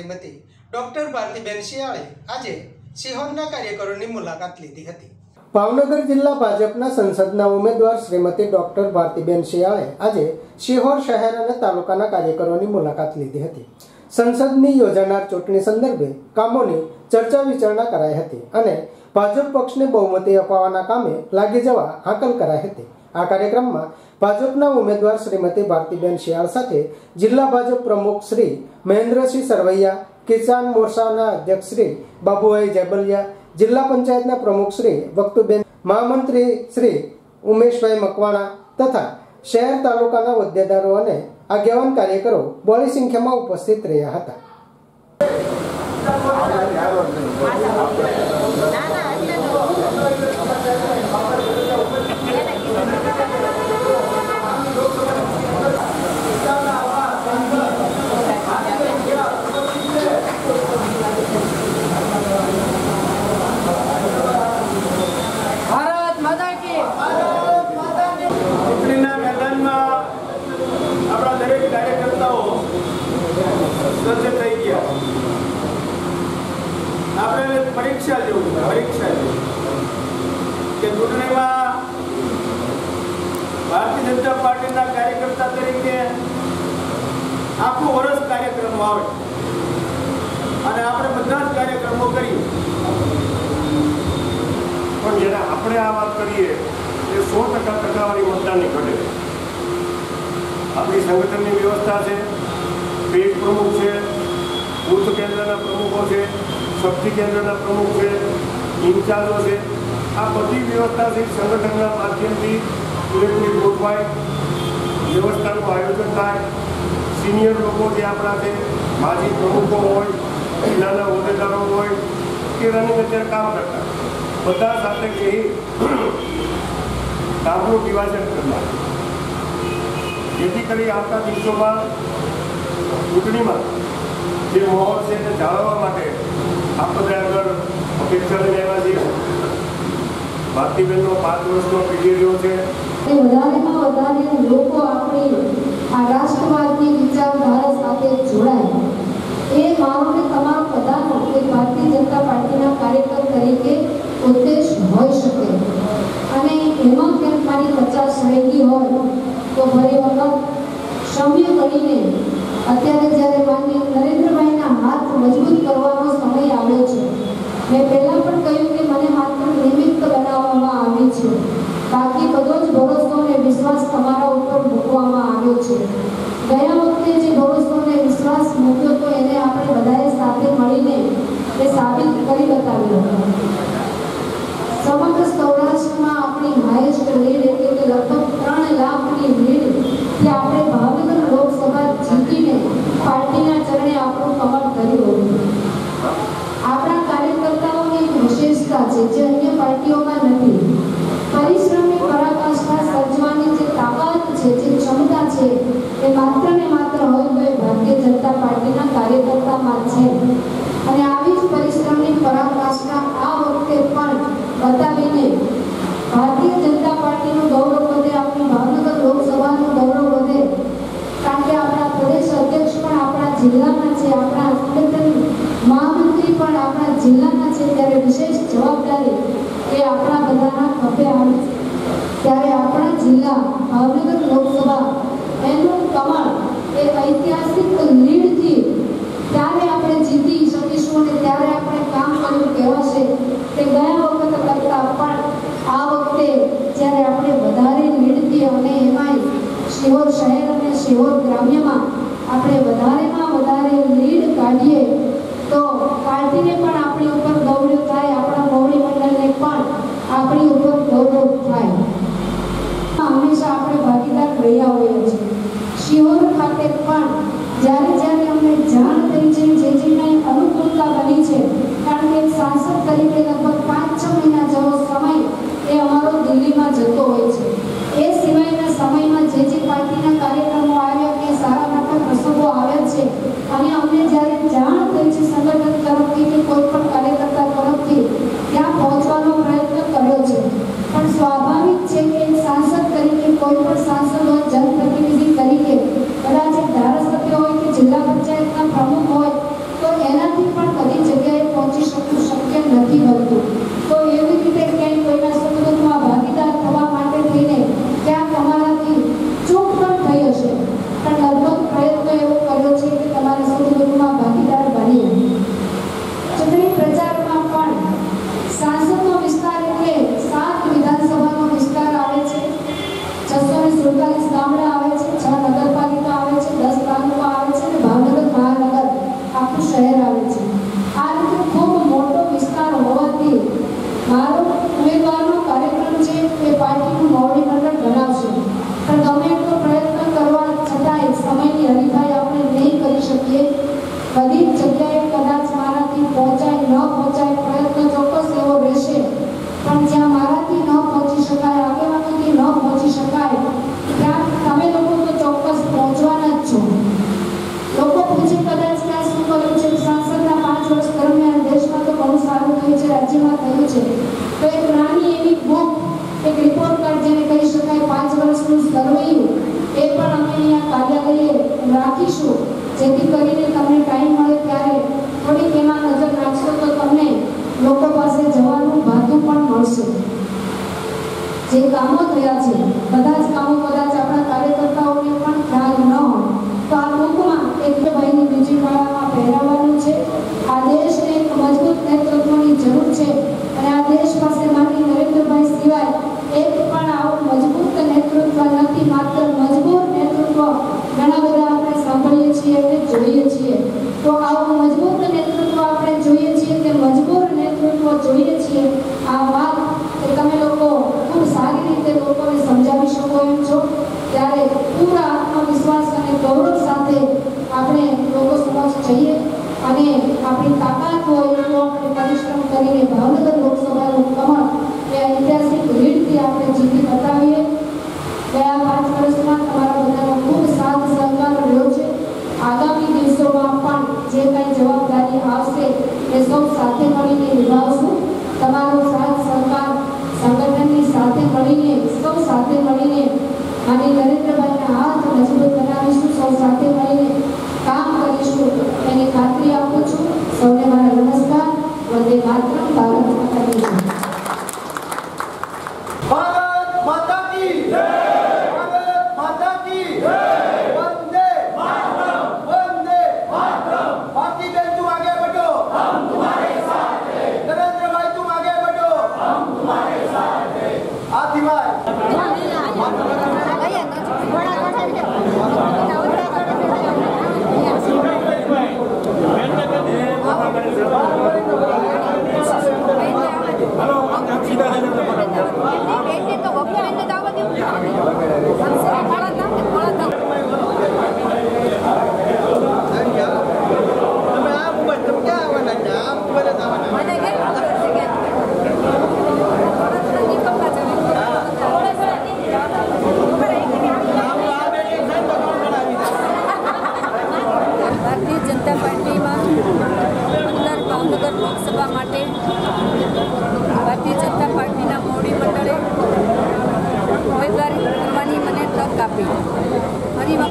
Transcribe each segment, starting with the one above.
Shrimati doctor ભારતીબેન શિયાળે આજે સિહોરના કાર્યકરોની મુલાકાત લીધી હતી. ભાવનગર જિલ્લા ભાજપના સંસદના ઉમેદવાર શ્રીમતી ડોક્ટર ભારતીબેન શિયાળે આજે શિહોર શહેર અને તાલુકાના કાર્યકરોની મુલાકાત લીધી હતી. સંસદની યોજાનાર ચૂંટણી સંદર્ભે કામોની ચર્ચા વિચારણા કરાઈ હતી અને ભાજપ પક્ષને બહુમતી અપાવવાના કામે લાગી જવા હાકલ કરાઈ હતી. આ કાર્યક્રમમાં ભાજપના ઉમેદવાર શ્રીમતી ભારતીબેન શિયાળ સાથે જિલ્લા ભાજપ પ્રમુખ શ્રી મહેન્દ્રસિંહ સરવૈયા, કિસાન મોરચાના અધ્યક્ષ શ્રી બાબુભાઈ જેબલિયા, જિલ્લા પંચાયતના પ્રમુખ શ્રી વક્તુબેન મહામંત્રી શ્રી ઉમેશભાઈ મકવાણા તથા શહેર તાલુકાના હોદ્દેદારો અને આગેવાન કાર્યકરો બોડી સંખ્યામાં ઉપસ્થિત રહ્યા હતા. આપણે પરીક્ષા જેવું પરીક્ષા કે ચૂંટણીમાં ભારતીય જનતા પાર્ટીના કાર્યકર્તા તરીકે આખું વર્ષ કાર્યક્રમો આવે. અને આપણે બધા જ કાર્યક્રમો કરીએ. પણ જ્યારે આપણે આ વાત કરીએ, એ સો ટકા ટકાવારી મતદાનની ઘટે. આપણી સંગઠનની વ્યવસ્થા છે પેજ પ્રમુખ છે, બુથ કેન્દ્રના પ્રમુખો છે શક્તિ કેન્દ્રના પ્રમુખ છે, ઇન્ચાર્જો છે. આ બધી વ્યવસ્થાથી સંગઠનના માધ્યમથી ઇલેક્ટ્રિક ગોઠવાય, વ્યવસ્થાનું આયોજન થાય. સિનિયર લોકો જે આપણા છે, માજી પ્રમુખો હોય, જિલ્લાના હોદ્દેદારો હોય, કે રનિંગ અત્યારે કામ કરતા. બધા સાથે કહી કામનું વિભાજન કરવા જેથી કરી આવતા દિવસોમાં ચૂંટણીમાં જે માહોલ છે એને જાળવવા માટે આપણે આગળ અપેક્ષા લઈ આવ્યા છીએ ભારતીબેનનો પાંચ વર્ષનો પીરિયડ છે. વધારેમાં વધારે લોકો આપણી આ રાષ્ટ્રવાદની વિચારધારા સાથે જોડાય. એ મારો તમામ પદાનો બધાનો ભારતીય જનતા પાર્ટીના કાર્યકર તરીકે ઉદ્દેશ હોઈ શકે. અને એમાં કેમ મારી પચાસ રહેતી હોય, તો ફરી વખત સમ્ય કરીને અત્યારે જ્યારે માન્ય નરેન્દ્રભાઈના હાથ મજબૂત કરવાનો સમય આવ્યો છે મેં પહેલાં પણ કહ્યું કે મને માત્ર નિમિત્ત બનાવવામાં આવી છે બાકી બધો જ ભરોસો અને વિશ્વાસ તમારા ઉપર મૂકવામાં આવ્યો છે ગયા વખતે જે ભરોસો અને વિશ્વાસ મૂક્યો તો એને આપણે બધાએ સાથે મળીને એ સાબિત કરી બતાવ્યો સમગ્ર સૌરાષ્ટ્રમાં આપણી હાઈએસ્ટ લીડ એટલે કે લગભગ ત્રણ લાખની લીડ કે આપણે ભાવનગર લોકસભા જીતીને પાર્ટીના ચરણે આપણું કમળ કર્યું હતું આપણા કાર્યકર્તાઓની એક વિશેષતા છે જે અન્ય પાર્ટીઓમાં નથી પરિશ્રમી પરાકાષ્ઠા સર્જવાની જે તાકાત છે જે ક્ષમતા છે એ માત્ર ને માત્ર હોય તો એ ભારતીય જનતા પાર્ટીના કાર્યકર્તામાં છે. અને આવી જ પરિશ્રમની પરાકાષ્ઠા આ વખતે પણ બતાવીને ભારતીય જનતા પાર્ટીનું ગૌરવ વધે, આપણી ભાવનગર લોકસભાનું ગૌરવ વધે. કારણ કે આપણા પ્રદેશ અધ્યક્ષ પણ આપણા જિલ્લાના છે, આપણા સંગઠન મહામંત્રી પણ આપણા જિલ્લાના છે. ત્યારે વિશેષ જવાબદારી એ આપણા બધાના ખભે આવે ત્યારે આપણા જિલ્લા ભાવનગર લોકસભા એનું કમળ એ ઐતિહાસિક લીડથી ત્યારે આપણે જીતી શકીશું અને ત્યારે આપણે કામ કર્યું કહેવાશે તે ગયા વખત કરતાં પણ આ વખતે જ્યારે આપણે વધારે લીડથી અને એમાંય શિહોર શહેર અને શિહોર ગ્રામ્યમાં આપણે વધારેમાં વધારે લીડ કાઢીએ, તો પાર્ટીને પણ આપણી ઉપર ગૌરવ થાય, આપણા ગૌરી મંડળને પણ આપણી ઉપર ગૌરવ થાય. હંમેશા આપણે ભાગીદાર રહ્યા હોઈએ છીએ. શિહોર ખાતે પણ જ્યારે જ્યારે અમને જાણ સાંસદ તરીકે લગભગ પાંચ છ મહિના જેવો સમય એ અમારો દિલ્હીમાં જતો હોય છે. એ સિવાયના સમયમાં જે જે પાર્ટીના કાર્યક્રમો આવ્યા કે સારા મોટા પ્રસંગો આવ્યા છે, અને અમને જ્યારે જાણ થઈ છે સંગઠન તરફથી કે કોઈ પણ કાર્યકર્તા તરફથી, ત્યાં પહોંચવાનો પ્રયત્ન કર્યો છે. પણ સ્વાભાવિક છે કે સાંસદ તરીકે, કોઈ પણ સાંસદ હોય, જનપ્રતિનિધિ તરીકે, કદાચ ધારાસભ્ય હોય કે જિલ્લા પંચાયતના બધાએ આપણે નહીં કરી શકીએ. બધી જગ્યાએ કદાચ મારાથી પહોંચાડ કરીશું જેથી કરીને તમને ટાઈમ મળે ત્યારે થોડીક એમાં નજર નાખશો તો તમને લોકો પાસે જવાનું ભાતું પણ મળશે. જે કામો થયા છે, બધા જ con una nuova proposta di sfruttamento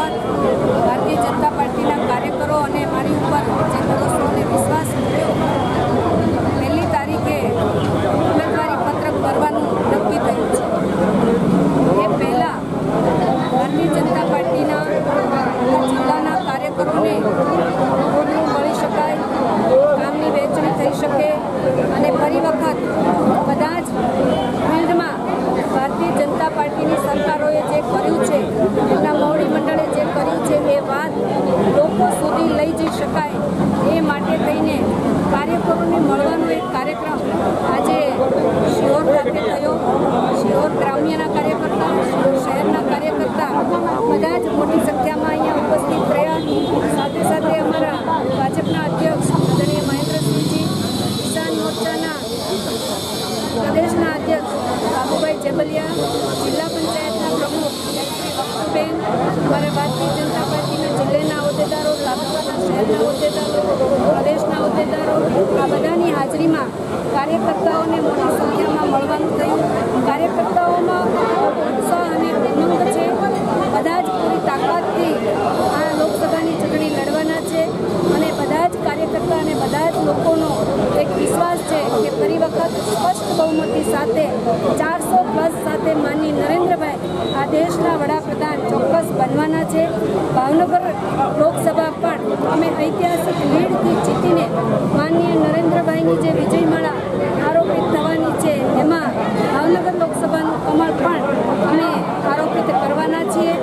બાબત ભારતીય જનતા પાર્ટીના કાર્યકરો અને રેલીમાં કાર્યકર્તાઓને મોટી સંખ્યામાં મળવાનું થયું. કાર્યકર્તાઓમાં ઉત્સાહ અને ઉમંગ છે. બધા જ પૂરી તાકાતથી આ લોકસભાની ચૂંટણી લડવાના છે અને બધા જ કાર્યકર્તા અને બધા જ લોકોનો એક વિશ્વાસ છે કે ફરી વખત સ્પષ્ટ બહુમતી સાથે ચારસો પ્લસ સાથે માની નરેન્દ્રભાઈ આ દેશના વડાપ્રધાન દિવસ બનવાના છે. ભાવનગર લોકસભા પણ અમે ઐતિહાસિક લીડથી જીતીને માનનીય નરેન્દ્રભાઈની જે વિજયમાળા આરોપિત થવાની છે, એમાં ભાવનગર લોકસભાનું કમળ પણ અમે આરોપિત કરવાના છીએ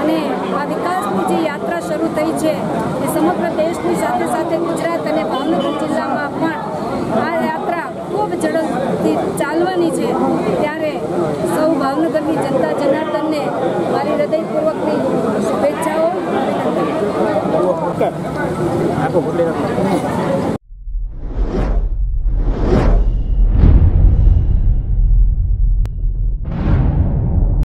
અને આ વિકાસની જે યાત્રા શરૂ થઈ છે, એ સમગ્ર દેશની સાથે સાથે ગુજરાત અને ભાવનગર જિલ્લામાં પણ આ યાત્રા ખૂબ ઝડપથી ચાલવાની છે. ત્યારે સૌ ભાવનગરની જનતા, જનાર્દન સૌને મારી હૃદયપૂર્વકની શુભેચ્છાઓ. આખો